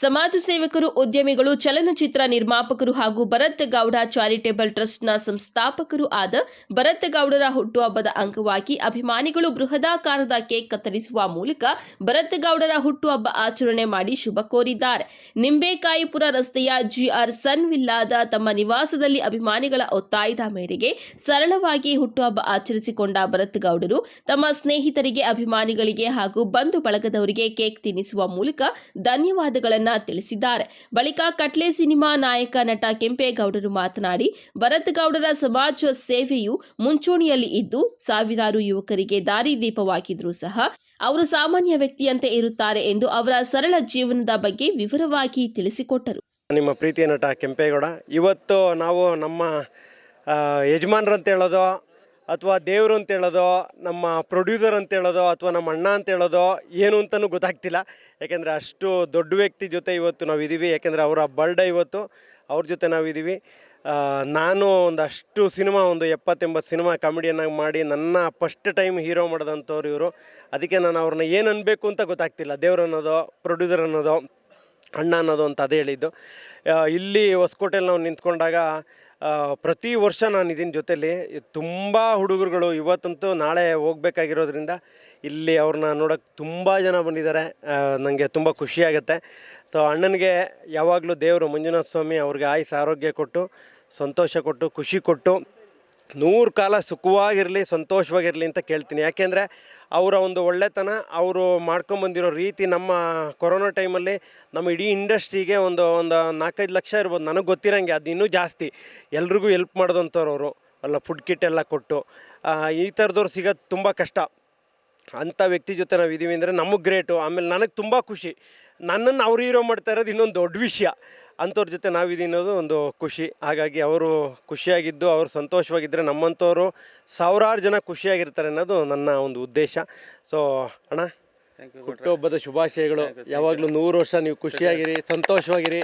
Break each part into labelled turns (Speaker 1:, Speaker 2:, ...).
Speaker 1: ಸಮಾಜ ಸೇವಕರು, ಉದ್ಯಮಿಗಳು, ಚಲನಚಿತ್ರ ನಿರ್ಮಾಪಕರು ಹಾಗೂ ಭರತ್ ಗೌಡ ಚಾರಿಟೇಬಲ್ ಟ್ರಸ್ಟ್ನ ಸಂಸ್ಥಾಪಕರು ಆದ ಭರತ್ ಗೌಡರ ಹುಟ್ಟುಹಬ್ಬದ ಅಂಗವಾಗಿ ಅಭಿಮಾನಿಗಳು ಬೃಹದಾಕಾರದ ಕೇಕ್ ಕತ್ತರಿಸುವ ಮೂಲಕ ಭರತ್ ಗೌಡರ ಹುಟ್ಟುಹಬ್ಬ ಆಚರಣೆ ಮಾಡಿ ಶುಭ ಕೋರಿದ್ದಾರೆ. ನಿಂಬೇಕಾಯಿಪುರ ರಸ್ತೆಯ ಜಿಆರ್ ಸನ್ ವಿಲ್ಲಾದ ತಮ್ಮ ನಿವಾಸದಲ್ಲಿ ಅಭಿಮಾನಿಗಳ ಒತ್ತಾಯದ ಮೇರೆಗೆ ಸರಳವಾಗಿ ಹುಟ್ಟುಹಬ್ಬ ಆಚರಿಸಿಕೊಂಡ ಭರತ್ ಗೌಡರು ತಮ್ಮ ಸ್ನೇಹಿತರಿಗೆ, ಅಭಿಮಾನಿಗಳಿಗೆ ಹಾಗೂ ಬಂಧು ಬಳಗದವರಿಗೆ ಕೇಕ್ ತಿನ್ನಿಸುವ ಮೂಲಕ ಧನ್ಯವಾದಗಳನ್ನು ತಿಳಿಸಿದ್ದಾರೆ. ಬಳಿಕ ಕಟ್ಲೆ ಸಿನಿಮಾ ನಾಯಕ ನಟ ಕೆಂಪೇಗೌಡರು ಮಾತನಾಡಿ, ಭರತ್ ಗೌಡರ ಸಮಾಜ ಸೇವೆಯು ಮುಂಚೂಣಿಯಲ್ಲಿ ಇದ್ದು, ಸಾವಿರಾರು ಯುವಕರಿಗೆ ದಾರಿದೀಪವಾಗಿದ್ರೂ ಸಹ ಅವರು ಸಾಮಾನ್ಯ ವ್ಯಕ್ತಿಯಂತೆ ಇರುತ್ತಾರೆ ಎಂದು ಅವರ ಸರಳ ಜೀವನದ ಬಗ್ಗೆ ವಿವರವಾಗಿ ತಿಳಿಸಿಕೊಟ್ಟರು.
Speaker 2: ನಿಮ್ಮ ಪ್ರೀತಿಯ ನಟ ಕೆಂಪೇಗೌಡ, ಇವತ್ತು ನಾವು ನಮ್ಮ ಯಜಮಾನರಂತ ಹೇಳೋದು ಅಥವಾ ದೇವರು ಅಂತ ಹೇಳೋದೋ, ನಮ್ಮ ಪ್ರೊಡ್ಯೂಸರ್ ಅಂತ ಹೇಳೋದೋ, ಅಥವಾ ನಮ್ಮ ಅಣ್ಣ ಅಂತ ಹೇಳೋದೋ ಏನು ಅಂತಲೂ ಗೊತ್ತಾಗ್ತಿಲ್ಲ. ಯಾಕೆಂದರೆ ಅಷ್ಟು ದೊಡ್ಡ ವ್ಯಕ್ತಿ ಜೊತೆ ಇವತ್ತು ನಾವು ಇದ್ದೀವಿ. ಯಾಕೆಂದರೆ ಅವರ ಬರ್ಡೇ ಇವತ್ತು, ಅವ್ರ ಜೊತೆ ನಾವಿದ್ದೀವಿ ನಾನು ಒಂದಷ್ಟು ಸಿನಿಮಾ, ಒಂದು ಎಪ್ಪತ್ತೆಂಬತ್ತು ಸಿನಿಮಾ ಕಾಮಿಡಿಯನ್ನಾಗಿ ಮಾಡಿ ನನ್ನ ಫಸ್ಟ್ ಟೈಮ್ ಹೀರೋ ಮಾಡಿದಂಥವ್ರು ಇವರು. ಅದಕ್ಕೆ ನಾನು ಅವ್ರನ್ನ ಏನು ಅನ್ನಬೇಕು ಅಂತ ಗೊತ್ತಾಗ್ತಿಲ್ಲ. ದೇವ್ರು ಅನ್ನೋದು ಪ್ರೊಡ್ಯೂಸರ್ ಅನ್ನೋದು, ಅಣ್ಣ ಅನ್ನೋದು ಅಂತ ಅದೇ ಹೇಳಿದ್ದು. ಇಲ್ಲಿ ಹೊಸಕೋಟೆಯಲ್ಲಿ ನಾವು ನಿಂತ್ಕೊಂಡಾಗ ಪ್ರತಿ ವರ್ಷ ನಾನು ಇದೀನಿ ಜೊತೆಲಿ ತುಂಬ ಹುಡುಗರುಗಳು ಇವತ್ತಂತೂ ನಾಳೆ ಹೋಗ್ಬೇಕಾಗಿರೋದ್ರಿಂದ ಇಲ್ಲಿ ಅವ್ರನ್ನ ನೋಡೋಕ್ಕೆ ತುಂಬ ಜನ ಬಂದಿದ್ದಾರೆ. ನನಗೆ ತುಂಬ ಖುಷಿಯಾಗುತ್ತೆ ಸೊ ಅಣ್ಣನಿಗೆ ಯಾವಾಗಲೂ ದೇವರು ಮಂಜುನಾಥ ಸ್ವಾಮಿ ಅವ್ರಿಗೆ ಆಯುಸ್ ಆರೋಗ್ಯ ಕೊಟ್ಟು, ಸಂತೋಷ ಕೊಟ್ಟು, ಖುಷಿ ಕೊಟ್ಟು ನೂರು ಕಾಲ ಸುಖವಾಗಿರಲಿ, ಸಂತೋಷವಾಗಿರಲಿ ಅಂತ ಕೇಳ್ತೀನಿ. ಯಾಕೆಂದರೆ ಅವರ ಒಂದು ಒಳ್ಳೆತನ, ಅವರು ಮಾಡ್ಕೊಂಬಂದಿರೋ ರೀತಿ ನಮ್ಮ ಕೊರೋನಾ ಟೈಮಲ್ಲಿ ನಮ್ಮ ಇಡೀ ಇಂಡಸ್ಟ್ರಿಗೆ ಒಂದು ಒಂದು ನಾಲ್ಕೈದು ಲಕ್ಷ ಇರ್ಬೋದು. ನನಗೆ ಗೊತ್ತಿರೋಂಗೆ ಅದು ಇನ್ನೂ ಜಾಸ್ತಿ. ಎಲ್ರಿಗೂ ಎಲ್ಪ್ ಮಾಡಿದಂಥವ್ರು ಅವರು ಅಲ್ಲ, ಫುಡ್ ಕಿಟ್ ಎಲ್ಲ ಕೊಟ್ಟು. ಈ ಥರದವ್ರು ಸಿಗೋದು ತುಂಬ ಕಷ್ಟ. ಅಂಥ ವ್ಯಕ್ತಿ ಜೊತೆ ನಾವು ಇದ್ದೀವಿ ಅಂದರೆ ನಮಗೆ ಗ್ರೇಟು. ಆಮೇಲೆ ನನಗೆ ತುಂಬ ಖುಷಿ. ನನ್ನನ್ನು ಅವ್ರು ಹೀರೋ ಮಾಡ್ತಾ ಇರೋದು ಇನ್ನೊಂದು ದೊಡ್ಡ ವಿಷಯ. ಅಂಥವ್ರ ಜೊತೆ ನಾವಿದ್ದೀವಿ ಅನ್ನೋದು ಒಂದು ಖುಷಿ. ಹಾಗಾಗಿ ಅವರು ಖುಷಿಯಾಗಿದ್ದು ಅವರು ಸಂತೋಷವಾಗಿದ್ದರೆ ನಮ್ಮಂಥವರು ಸಾವಿರಾರು ಜನ ಖುಷಿಯಾಗಿರ್ತಾರೆ ಅನ್ನೋದು ನನ್ನ ಒಂದು ಉದ್ದೇಶ. ಸೊ ಅಣ್ಣ ಹುಟ್ಟುಹಬ್ಬದ ಶುಭಾಶಯಗಳು. ಯಾವಾಗಲೂ ನೂರು ವರ್ಷ ನೀವು ಖುಷಿಯಾಗಿರಿ ಸಂತೋಷವಾಗಿರಿ.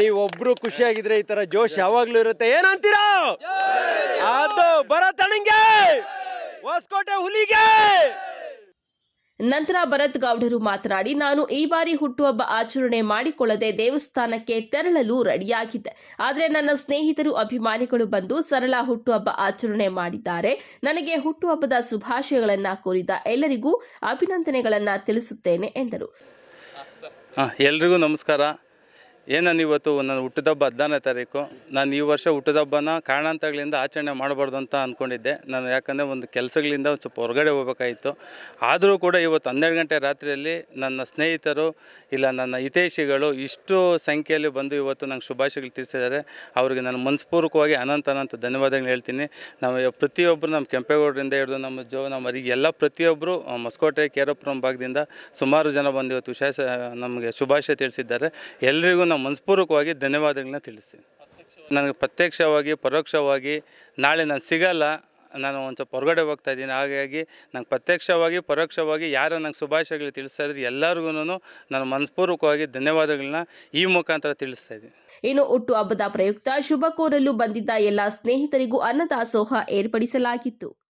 Speaker 2: ನೀವೊಬ್ರು ಖುಷಿಯಾಗಿದ್ರೆ ಈ ತರ ಜೋಶ್ ಯಾವಾಗ್ಲೂ ಇರುತ್ತೆ. ಏನಂತೀರಾ? ಅದು ಬರತಣಂಗೆ ಹೊಸಕೋಟೆ ಹುಲಿಗೆ.
Speaker 1: ನಂತರ ಭರತ್ ಗೌಡರು ಮಾತನಾಡಿ, ನಾನು ಈ ಬಾರಿ ಹುಟ್ಟುಹಬ್ಬ ಆಚರಣೆ ಮಾಡಿಕೊಳ್ಳದೆ ದೇವಸ್ಥಾನಕ್ಕೆ ತೆರಳಲು ರೆಡಿಯಾಗಿದ್ದೆ. ಆದರೆ ನನ್ನ ಸ್ನೇಹಿತರು ಅಭಿಮಾನಿಗಳು ಬಂದು ಸರಳ ಹುಟ್ಟುಹಬ್ಬ ಆಚರಣೆ ಮಾಡಿದ್ದಾರೆ. ನನಗೆ ಹುಟ್ಟುಹಬ್ಬದ ಶುಭಾಶಯಗಳನ್ನ ಕೋರಿದ ಎಲ್ಲರಿಗೂ ಅಭಿನಂದನೆಗಳನ್ನ ತಿಳಿಸುತ್ತೇನೆ ಎಂದರು.
Speaker 3: ಎಲ್ರಿಗೂ ನಮಸ್ಕಾರ. ಏನು ನಾನು ಇವತ್ತು ನನ್ನ ಹುಟ್ಟಿದಬ್ಬ ಹದಿನಾರನೇ ತಾರೀಕು, ನಾನು ಈ ವರ್ಷ ಹುಟ್ಟಿದಬ್ಬನ ಕಾರಣಾಂತಗಳಿಂದ ಆಚರಣೆ ಮಾಡಬಾರ್ದು ಅಂತ ಅಂದ್ಕೊಂಡಿದ್ದೆ ನಾನು ಯಾಕಂದರೆ ಒಂದು ಕೆಲಸಗಳಿಂದ ಸ್ವಲ್ಪ ಹೊರಗಡೆ ಹೋಗ್ಬೇಕಾಯಿತು ಆದರೂ ಕೂಡ ಇವತ್ತು ಹನ್ನೆರಡು ಗಂಟೆ ರಾತ್ರಿಯಲ್ಲಿ ನನ್ನ ಸ್ನೇಹಿತರು ಇಲ್ಲ ನನ್ನ ಹಿತೈಷಿಗಳು ಇಷ್ಟು ಸಂಖ್ಯೆಯಲ್ಲಿ ಬಂದು ಇವತ್ತು ನಂಗೆ ಶುಭಾಶಯಗಳು ತಿಳಿಸಿದ್ದಾರೆ. ಅವರಿಗೆ ನಾನು ಮನಸ್ಪೂರ್ವಕವಾಗಿ ಅನಂತ ಅನಂತ ಧನ್ಯವಾದಗಳು ಹೇಳ್ತೀನಿ. ನಾವು ಪ್ರತಿಯೊಬ್ಬರು ನಮ್ಮ ಕೆಂಪೇಗೌಡರಿಂದ ಹಿಡಿದು ನಮ್ಮ ಜೋ, ನಮ್ಮ ಎಲ್ಲ ಪ್ರತಿಯೊಬ್ಬರು ಮಸ್ಕೋಟೆ ಕೇರಪುರಂ ಭಾಗದಿಂದ ಸುಮಾರು ಜನ ಬಂದು ಇವತ್ತು ವಿಶೇಷ ನಮಗೆ ಶುಭಾಶಯ ತಿಳಿಸಿದ್ದಾರೆ. ಎಲ್ರಿಗೂ ನಾವು ಮನಸ್ಪೂರ್ವಕವಾಗಿ ಧನ್ಯವಾದಗಳನ್ನ ತಿಳಿಸ್ತೀನಿ. ನನಗೆ ಪ್ರತ್ಯಕ್ಷವಾಗಿ, ಪರೋಕ್ಷವಾಗಿ ನಾಳೆ ನಾನು ಸಿಗಲ್ಲ, ನಾನು ಒಂದು ಸ್ವಲ್ಪ ಹೊರಗಡೆ ಹೋಗ್ತಾ ಇದ್ದೀನಿ. ಹಾಗಾಗಿ ನಂಗೆ ಪ್ರತ್ಯಕ್ಷವಾಗಿ, ಪರೋಕ್ಷವಾಗಿ ಯಾರು ನಂಗೆ ಶುಭಾಶಯಗಳು ತಿಳಿಸ್ತಾ ಇದ್ರೆ ಎಲ್ಲರಿಗೂ ನಾನು ಮನಸ್ಪೂರ್ವಕವಾಗಿ ಧನ್ಯವಾದಗಳನ್ನ ಈ ಮುಖಾಂತರ ತಿಳಿಸ್ತಾ ಇದ್ದೀನಿ.
Speaker 1: ಇನ್ನು ಹುಟ್ಟುಹಬ್ಬದ ಪ್ರಯುಕ್ತ ಶುಭ ಬಂದಿದ್ದ ಎಲ್ಲ ಸ್ನೇಹಿತರಿಗೂ ಅನ್ನದಾಸೋಹ ಏರ್ಪಡಿಸಲಾಗಿತ್ತು.